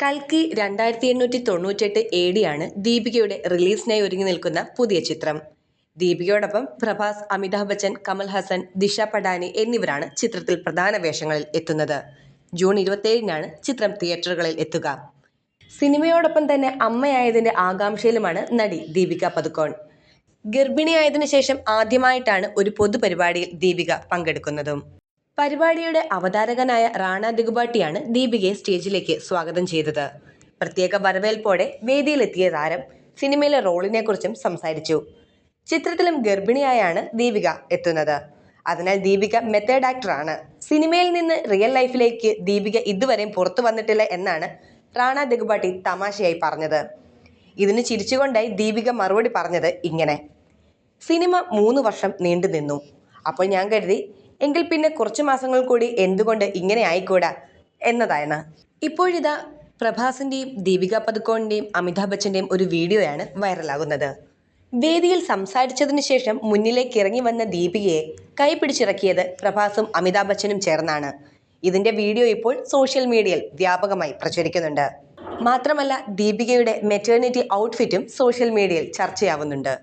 കൽക്കി രണ്ടായിരത്തി എണ്ണൂറ്റി തൊണ്ണൂറ്റെട്ട് എ ഡിയാണ് ദീപികയുടെ റിലീസിനായി ഒരുങ്ങി നിൽക്കുന്ന പുതിയ ചിത്രം. ദീപികയോടൊപ്പം പ്രഭാസ് അമിതാഭ് ബച്ചൻ കമൽ ഹസൻ ദിശ പടാനി എന്നിവരാണ് ചിത്രത്തിൽ പ്രധാന വേഷങ്ങളിൽ എത്തുന്നത്. ജൂൺ ഇരുപത്തേഴിനാണ് ചിത്രം തിയേറ്ററുകളിൽ എത്തുക. സിനിമയോടൊപ്പം തന്നെ അമ്മയായതിന്റെ ആകാംക്ഷയിലുമാണ് നടി ദീപിക പതുക്കോൺ ഗർഭിണിയായതിനു ശേഷം ആദ്യമായിട്ടാണ് ഒരു പൊതുപരിപാടിയിൽ ദീപിക പങ്കെടുക്കുന്നതും. പരിപാടിയുടെ അവതാരകനായ റാണ ദിഗുബാട്ടിയാണ് ദീപികയെ സ്റ്റേജിലേക്ക് സ്വാഗതം ചെയ്തത്. പ്രത്യേക വരവേൽപ്പോടെ വേദിയിലെത്തിയ താരം സിനിമയിലെ റോളിനെക്കുറിച്ചും സംസാരിച്ചു. ചിത്രത്തിലും ഗർഭിണിയായാണ് ദീപിക എത്തുന്നത്. അതിനാൽ ദീപിക മെത്തേഡ് ആക്ടറാണ് സിനിമയിൽ നിന്ന് റിയൽ ലൈഫിലേക്ക് ദീപിക ഇതുവരെയും പുറത്തു വന്നിട്ടില്ല എന്നാണ് റാണ ദിഗുബാട്ടി തമാശയായി പറഞ്ഞത്. ഇതിന് ചിരിച്ചുകൊണ്ടായി ദീപിക മറുപടി പറഞ്ഞത് ഇങ്ങനെ. സിനിമ മൂന്ന് വർഷം നീണ്ടു നിന്നു അപ്പോൾ ഞാൻ കരുതി എങ്കിൽ പിന്നെ കുറച്ച് മാസങ്ങൾ കൂടി എന്തുകൊണ്ട് ഇങ്ങനെ ആയിക്കൂടാ? എന്നതാണ് ഇപ്പോഴിതാ പ്രഭാസിന്റെയും ദീപിക പതുക്കോണിന്റെയും അമിതാഭ് ബച്ചന്റെയും ഒരു വീഡിയോയാണ് വൈറലാകുന്നത്. വേദിയിൽ സംസാരിച്ചതിന് ശേഷം മുന്നിലേക്ക് ഇറങ്ങി വന്ന ദീപികയെ കൈപിടിച്ചിറക്കിയത് പ്രഭാസും അമിതാഭ് ബച്ചനും ചേർന്നാണ്. ഇതിന്റെ വീഡിയോ ഇപ്പോൾ സോഷ്യൽ മീഡിയയിൽ വ്യാപകമായി പ്രചരിക്കുന്നുണ്ട്. മാത്രമല്ല ദീപികയുടെ മെറ്റേണിറ്റി ഔട്ട്ഫിറ്റും സോഷ്യൽ മീഡിയയിൽ ചർച്ചയാവുന്നുണ്ട്.